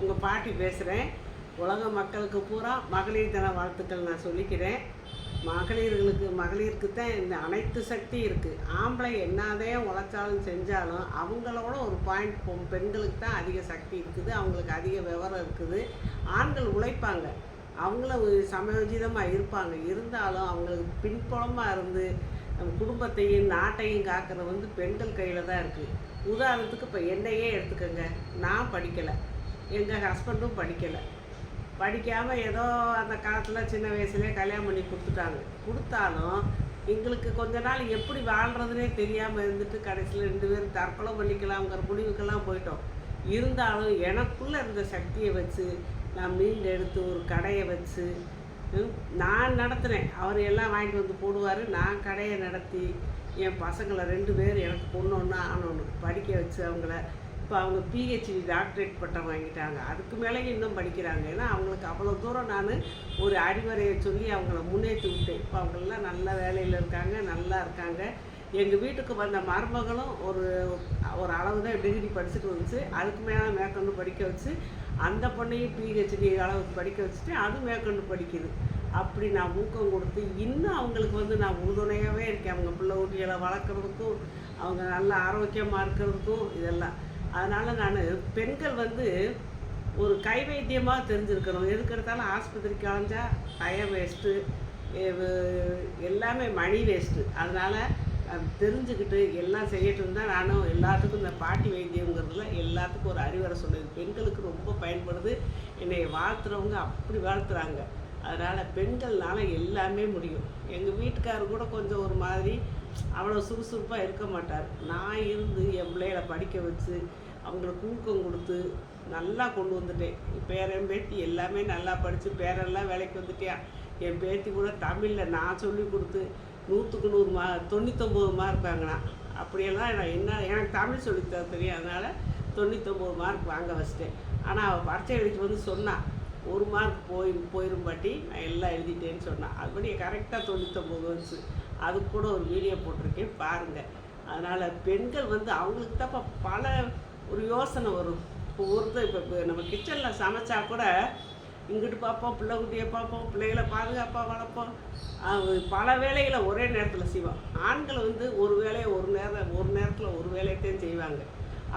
உங்கள் பாட்டி பேசுகிறேன் உலக மக்களுக்கு பூரா மகளிர் தின வாழ்த்துக்கள் நான் சொல்லிக்கிறேன். மகளிர்களுக்கு மகளிருக்கு தான் இந்த அனைத்து சக்தி இருக்குது ஆம்பளை என்னதே உழைச்சாலும் செஞ்சாலும் அவங்களோட ஒரு பாயிண்ட் பெண்களுக்கு தான் அதிக சக்தி இருக்குது. அவங்களுக்கு அதிக விவரம் இருக்குது. ஆண்கள் உழைப்பாங்க. அவங்களும் சமயோஜிதமாக இருப்பாங்க. இருந்தாலும் அவங்களுக்கு பின்புலமாக இருந்து நம்ம குடும்பத்தையும் நாட்டையும் காக்கிறது வந்து பெண்கள் கையில் தான் இருக்குது உதாரணத்துக்கு இப்போ என்னையே எடுத்துக்கோங்க. நான் படிக்கலை. எங்கள் ஹஸ்பண்டும் படிக்கலை. படிக்காமல் ஏதோ அந்த காலத்தில் சின்ன வயசுலேயே கல்யாணம் பண்ணி கொடுத்துட்டாங்க. கொடுத்தாலும் எங்களுக்கு கொஞ்ச நாள் எப்படி வாழ்கிறதுனே தெரியாமல் இருந்துட்டு கடைசியில் ரெண்டு பேரும் தற்கொலை பண்ணிக்கலாம்ங்கிற முடிவுக்கெல்லாம் போயிட்டோம். இருந்தாலும் எனக்குள்ளே இருந்த சக்தியை வச்சு நான் மீண்டு எடுத்து ஒரு கடையை வச்சு நான் நடத்தினேன். அவர் எல்லாம் வாங்கிட்டு வந்து போடுவார். நான் கடையை நடத்தி என் பசங்களை ரெண்டு பேர் எனக்கு பொண்ணு ஒன்று ஆனோன்னு படிக்க வச்சு அவங்கள இப்போ அவங்க பிஹெச்டி டாக்டரேட் பட்டம் வாங்கிட்டாங்க. அதுக்கு மேலே இன்னும் படிக்கிறாங்க. ஏன்னா அவங்களுக்கு அவ்வளோ தூரம் நான் ஒரு அறிவுரையை சொல்லி அவங்கள முன்னேற்றி விட்டேன். இப்போ அவங்களெல்லாம் நல்ல வேலையில் இருக்காங்க நல்லா இருக்காங்க. எங்கள் வீட்டுக்கு வந்த மருமகளும் ஒரு ஒரு அளவு தான் டிகிரி படிச்சுட்டு வந்துச்சு. அதுக்கு மேலே மேற்கொண்டு படிக்க வச்சு அந்த பொண்ணையும் பிஹெச்டி அளவுக்கு படிக்க வச்சுட்டு அது மேற்கொண்டு படிக்குது. அப்படி நான் ஊக்கம் கொடுத்து இன்னும் அவங்களுக்கு வந்து நான் உறுதுணையாகவே இருக்கேன். அவங்க பிள்ளை ஊட்டிகளை வளர்க்குறதுக்கும் அவங்க நல்ல ஆரோக்கியமாக இருக்கிறதுக்கும் இதெல்லாம். அதனால் நான் பெண்கள் வந்து ஒரு கை வைத்தியமாக தெரிஞ்சிருக்கணும். எதுக்கு எடுத்தாலும் ஆஸ்பத்திரிக்கு அலைஞ்சா டயம் வேஸ்ட்டு எல்லாமே மணி வேஸ்ட்டு அதனால் தெரிஞ்சுக்கிட்டு எல்லாம் செய்யட்டும் தான் நானும் எல்லாத்துக்கும் இந்த பாட்டி வைத்தியங்கிறதுல எல்லாத்துக்கும் ஒரு அறிவுரை சொல்லுது பெண்களுக்கு ரொம்ப பயன்படுது. என்னை வாழ்த்துறவங்க அப்படி வாழ்த்துறாங்க. அதனால் பெண்கள்னால எல்லாமே முடியும். எங்கள் வீட்டுக்காரர் கூட கொஞ்சம் ஒரு மாதிரி அவ்வளோ சுறுசுறுப்பாக இருக்க மாட்டார். நான் இருந்து என் பிள்ளைகளை படிக்க வச்சு அவங்களுக்கு ஊக்கம் கொடுத்து நல்லா கொண்டு வந்துட்டேன். பேரன் பேத்தி எல்லாமே நல்லா படித்து பேரெல்லாம் வேலைக்கு வந்துட்டியா? என் பேத்தி கூட தமிழில் நான் சொல்லி கொடுத்து நூற்றுக்கு நூறு மா தொண்ணூத்தொம்பது மார்க் வாங்கினான் அப்படியெல்லாம் நான் என்ன எனக்கு தமிழ் சொல்லித்தர தெரியும் அதனால் தொண்ணூத்தொம்பது மார்க் வாங்க வச்சிட்டேன். ஆனால் அவள் பரீட்சை எழுதிட்டு வந்து சொன்னான். ஒரு மார்க் போய் போயிரும் பாட்டி நான் எல்லாம் எழுதிட்டேன்னு சொன்னேன் அதுபடி கரெக்டாக தொண்ணூத்தொம்பது வந்துச்சு அது கூட ஒரு வீடியோ போட்டிருக்கேன் பாருங்கள் அதனால் பெண்கள் வந்து அவங்களுக்கு தான் பல ஒரு யோசனை வரும். இப்போ ஒருத்தர் இப்போ நம்ம கிச்சனில் சமைச்சா கூட இங்கிட்டு பார்ப்போம் பிள்ளைக்குட்டியை பார்ப்போம் பிள்ளைகளை பாதுகாப்பாக வளர்ப்போம். பல வேலைகளை ஒரே நேரத்தில் செய்வோம் ஆண்கள் வந்து ஒரு வேலையை ஒரு நேரம் ஒரு நேரத்தில் ஒரு வேலையத்தையும் செய்வாங்க.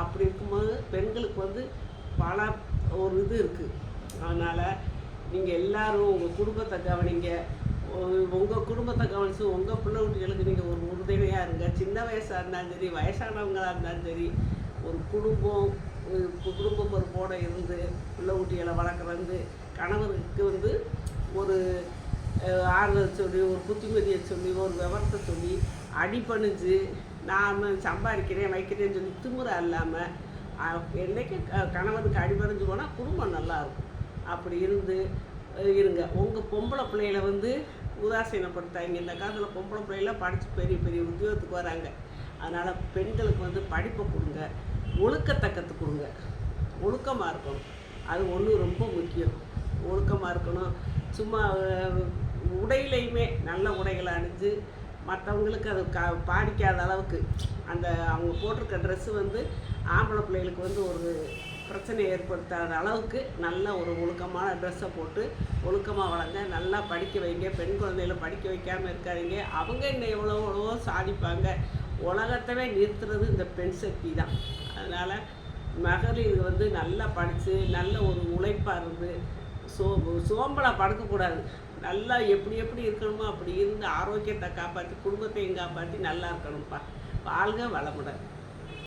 அப்படி இருக்கும்போது பெண்களுக்கு வந்து பல ஒரு இது இருக்குது அதனால் நீங்கள் எல்லாரும் உங்கள் குடும்பத்தை கவனிங்க. உங்கள் குடும்பத்தை கவனிச்சு உங்கள் பிள்ளை குட்டிகளுக்கு நீங்கள் ஒரு உறுதுணையாக இருங்க. சின்ன வயசாக இருந்தாலும் சரி வயசானவங்களாக இருந்தாலும் சரி ஒரு குடும்பம் குடும்ப பொறுப்போடு இருந்து பிள்ளை குட்டிகளை வளர்க்குறது கணவருக்கு வந்து ஒரு ஆறுதல் சொல்லி ஒரு புத்திமதியை சொல்லி ஒரு விவரத்தை சொல்லி அடிபணிஞ்சு நான் சம்பாதிக்கிறேன் வைக்கிறேன்னு சொல்லி திமுறை இல்லாமல் என்றைக்கு க- கணவனுக்கு அடிபணிஞ்சு போனால் குடும்பம் நல்லாயிருக்கும் அப்படி இருந்து இருங்க. உங்கள் பொம்பளை பிள்ளைகளை வந்து உதாசீனப்படுத்தாங்க இந்த காலத்தில் பொம்பளை பிள்ளைலாம் படித்து பெரிய பெரிய உத்தியோகத்துக்கு வராங்க. அதனால் பெண்களுக்கு வந்து படிப்பை கொடுங்க. ஒழுக்கத்தை கற்றுக் கொடுங்க. ஒழுக்கமாக இருக்கணும். அது ஒன்று ரொம்ப முக்கியம். ஒழுக்கமாக இருக்கணும். சும்மா உடையிலையுமே நல்ல உடைகளை அணிஞ்சு மற்றவங்களுக்கு அது கா பாடிக்காத அளவுக்கு. அந்த அவங்க போட்டிருக்க ட்ரெஸ்ஸு வந்து ஆம்பளை பிள்ளைகளுக்கு வந்து ஒரு பிரச்சனை ஏற்படுத்தாத அளவுக்கு நல்ல ஒரு ஒழுக்கமான ட்ரெஸ்ஸை போட்டு ஒழுக்கமாக வளங்க நல்லா படிக்க வைங்க. பெண் குழந்தைகளை படிக்க வைக்காமல் இருக்காதீங்க. அவங்க இன்னும் எவ்வளோ எவ்வளவோ சாதிப்பாங்க. உலகத்தவே நிறுத்துறது இந்த பெண் சக்தி தான். அதனால் மகளிர் வந்து நல்லா படித்து நல்ல ஒரு உழைப்பாக இருந்து சோ சோம்பலாக படுக்கக்கூடாது. நல்லா எப்படி எப்படி இருக்கணுமோ அப்படி இருந்து ஆரோக்கியத்தை காப்பாற்றி குடும்பத்தையும் காப்பாற்றி நல்லா இருக்கணும்ப்பா. வாழ்க வளமுடன்.